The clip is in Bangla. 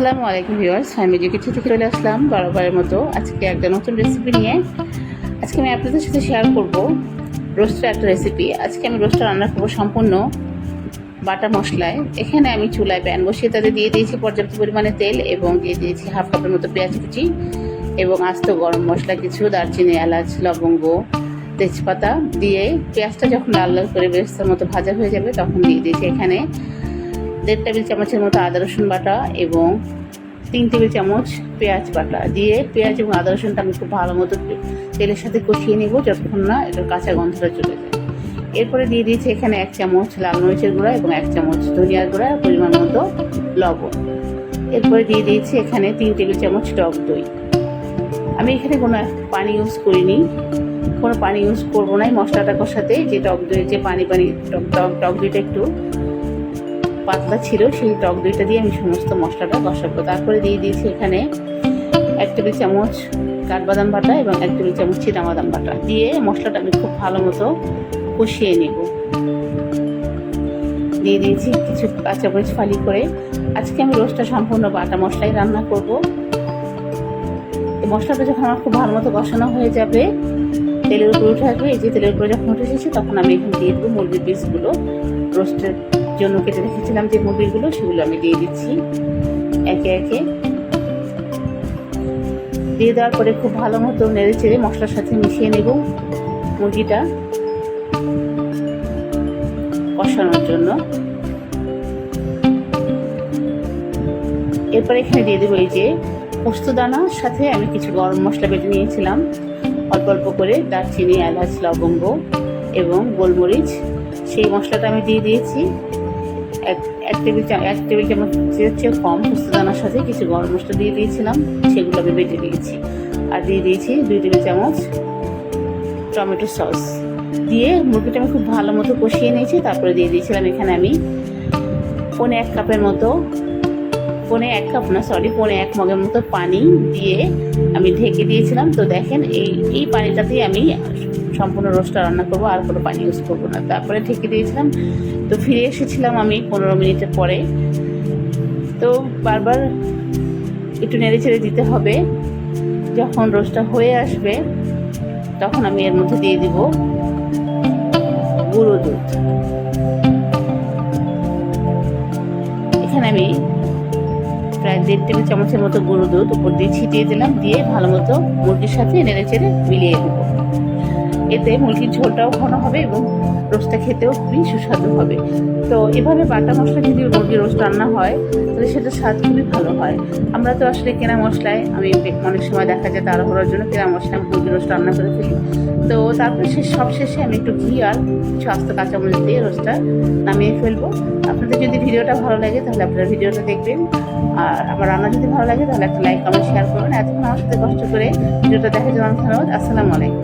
আসসালামু আলাইকুম ভিউয়ার্স, আমি কিছু থেকে চলে আসলাম বারোবারের মতো। আজকে একটা নতুন রেসিপি নিয়ে আজকে আমি আপনাদের সাথে শেয়ার করব রোস্টের একটা রেসিপি আজকে আমি রোস্টার রান্না করব সম্পূর্ণ বাটা মশলায়। এখানে আমি চুলায় প্যান বসিয়ে তাতে দিয়ে দিয়েছি পর্যাপ্ত পরিমাণে তেল এবং দিয়ে দিয়েছি হাফ কাপের মতো পেঁয়াজ কুচি এবং আস্ত গরম মশলা, কিছু দারচিনি, এলাচ, লবঙ্গ, তেজপাতা। দিয়ে পেঁয়াজটা যখন লাল লাল করে বেরেস্তার মতো ভাজা হয়ে যাবে, তখন দিয়ে দিয়েছি এখানে দেড় টেবিল চামচের মতো আদা, রসুন বাটা এবং তিন টেবিল চামচ পেঁয়াজ বাটা। দিয়ে পেঁয়াজ এবং আদা, রসুনটা আমি খুব ভালো মতো তেলের সাথে কষিয়ে নেব যতক্ষণ না এটার কাঁচা গন্ধটা চলে যায়। এরপরে দিয়ে দিয়েছি এখানে এক চামচ লাল মরিচের গুঁড়া এবং এক চামচ ধনিয়ার গুঁড়া পরিমাণ মতো লবণ। এরপরে দিয়ে দিয়েছি এখানে তিন টেবিল চামচ টক দই। আমি এখানে কোনো পানি ইউজ করিনি। কোনো পানি ইউজ করব না মশলাটা কষাতে, যে টক দই যে পানি পানি, টক টক টক দইটা একটু পাতলা ছিল, সেই টক দইটা দিয়ে আমি সমস্ত মশলাটা কষাবো। তারপরে দিয়ে দিয়েছি এখানে এক টেবিল চামচ কাঠবাদাম বাটা এবং এক টেবিল চামচ বাদাম বাটা। দিয়ে মশলাটা আমি খুব ভালো মতো কষিয়ে নেব। দিয়ে দিয়েছি কিছু কাঁচামরিচ ফালি করে। আজকে আমি রোস্টটা সম্পূর্ণ বাটা মশলাই রান্না করব। মশলাটা যখন আমার খুব ভালো মতো কষানো হয়ে যাবে, তেলের উপরে উঠে আসবে। এই যে তেলের উপরে যখন উঠে এসেছে, তখন আমি এখানে দিয়ে দেবো মুরগির পিসগুলো রোস্টের জন্য কেটে রেখেছিলাম যে মুরগিগুলো সেগুলো আমি দিয়ে দিচ্ছি একে একে। দিয়ে দেওয়ার পরে খুব ভালো মতো নেড়ে চেড়ে মশলার সাথে মিশিয়ে নেব মুরগিটা কষানোর জন্য। এরপরে এখানে দিয়ে দেবো এই যে পোস্ত দানার সাথে আমি কিছু গরম মশলা বেটে নিয়েছিলাম। অল্প অল্প করে দারচিনি, এলাচ, লবঙ্গ এবং গোলমরিচ, সেই মশলাটা আমি দিয়ে দিয়েছি। এক টেবিল এক টেবিল চামচের চেয়ে কম পোস্তদানার সাথে কিছু গরম মশলা দিয়ে দিয়েছিলাম সেগুলো আমি বেটে দিয়েছি। আর দিয়ে দিয়েছি দুই টেবিল চামচ টমেটো সস। দিয়ে মুরগিটা আমি খুব ভালো মতো কষিয়ে নিয়েছি, তারপরে দিয়ে দিয়েছিলাম এখানে আমি পনে এক কাপের মতো, পনে এক কাপ না সরি পনে এক মগের মতো পানি দিয়ে আমি ঢেকে দিয়েছিলাম। তো দেখেন, এই এই পানিটাতেই আমি সম্পূর্ণ রোস্টটা রান্না করব, আর কোনো পানি ইউজ করব না। তারপরে ঢেকে দিয়েছিলাম। তো ফিরে এসেছিলাম আমি পনেরো মিনিটের পরে। তো বারবার একটু নেড়ে ছেড়ে দিতে হবে। যখন রোস্টটা হয়ে আসবে, তখন আমি এর মধ্যে দিয়ে দিব গুঁড়ো দুধ। এখানে আমি প্রায় দেড় টেবিল চামচের মতো গুঁড়ো দুধ উপর দিয়ে ছিটিয়ে দিলাম, দিয়ে ভালো মতো মুরগির সাথে নেড়ে চেড়ে মিলিয়ে দেবো এতে মুরগির ঝোলটাও ঘন হবে এবং রোস্টটা খেতেও খুবই সুস্বাদু হবে। তো এভাবে বাটা মশলা যদি মুরগির রোস্ট রান্না হয়, তাহলে সেটা স্বাদ খুবই ভালো হয়। আমরা তো আসলে কেনা মশলায়, আমি অনেক সময় দেখা যায় তাড়াহুড়োর জন্য কেনা মশলা আমি মুরগির রোস্ট রান্না করে ফেলি। তো তারপরে সে সব শেষে আমি একটু ঘি আর কিছু আস্ত কাঁচামরিচ দিয়ে রোস্টটা নামিয়ে ফেলব। আপনাদের যদি ভিডিওটা ভালো লাগে, তাহলে আপনারা ভিডিওটা দেখবেন। আর আমার রান্না যদি ভালো লাগে, তাহলে একটা লাইক, কমেন্ট, শেয়ার করবেন। এতক্ষণ আমার সাথে কষ্ট করে ভিডিওটা দেখার জন্য ধন্যবাদ। আসসালামু আলাইকুম।